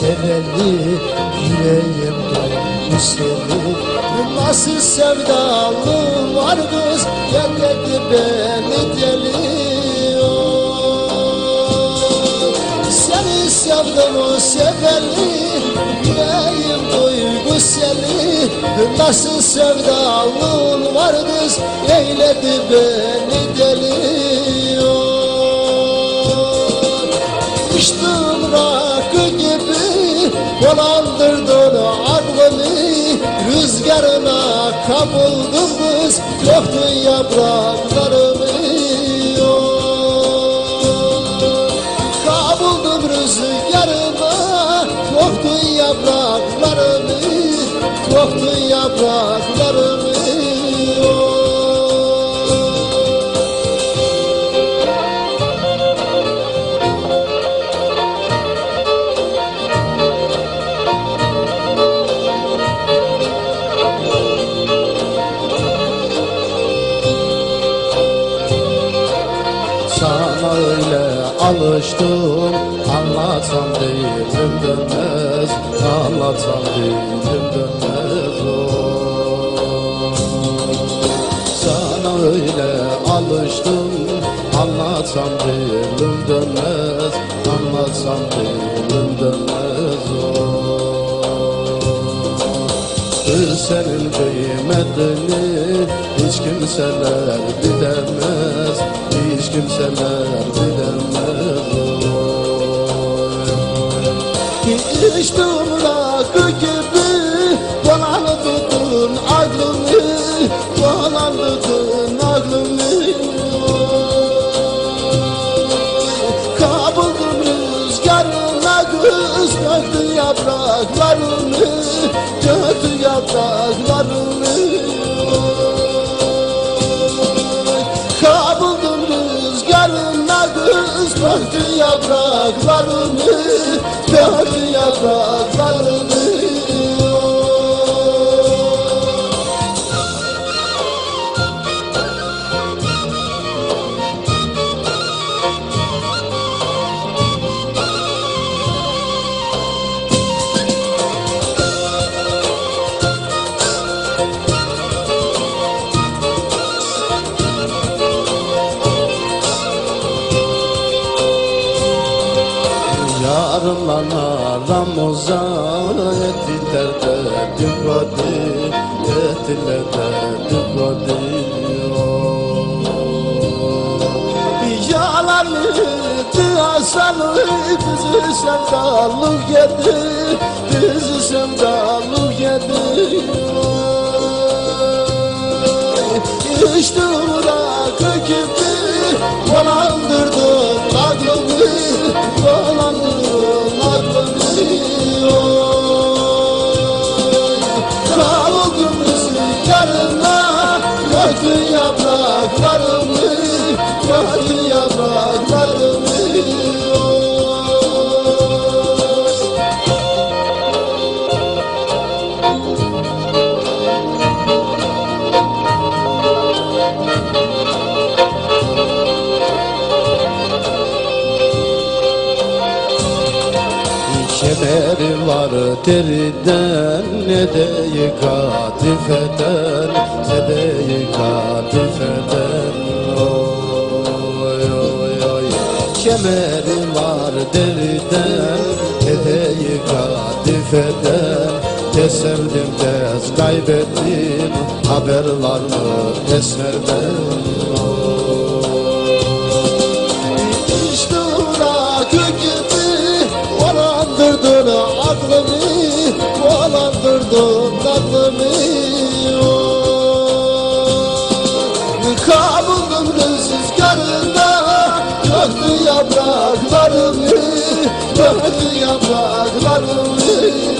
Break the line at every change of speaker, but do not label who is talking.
seveli Yüreğim duygu seni Nasıl sevdalım var kız Gel dedi beni deli oh. Seni sevdim o seveli Yüreğim duygu seni Nasıl sevdalım var kız Eyledi beni deli oh. Kapıldım kız Yoktu yapraklarımı Kapıldım rüzgarına Yoktu yapraklarımı Yoktu yapraklarımı alıştım Anlatsam dilim dönmez Anlatsam dilim dönmez oh. Sana öyle alıştım Anlatsam dilim dönmez Anlatsam dilim dönmez oh. Senin kıymetini hiç kimseler bilemez Hiç kimseler bilemez İçtim rakı gibi Dolandırdın aklımı Dolandırdın aklımı. Kapıldım rüzgarına kız Döktü yapraklarını Döktü yapraklarını Kapıldım rüzgarına kız Döktü yapraklarını Döktü yapraklarını Yarınla aram uzan Ettiler de dikvadi Ettiler de dikvadi Yalanıydı asalı Bizi sevdalık yedi Bizi sevdalık yedi İşte yapraklarımı Döktün Kemeri var deriden Ne de katifeden Ne de katifeden Oy oy oy. Kemeri var deriden Ne de katifeden Ne sevdim tez kaybettim Haber var mı esmerden İşte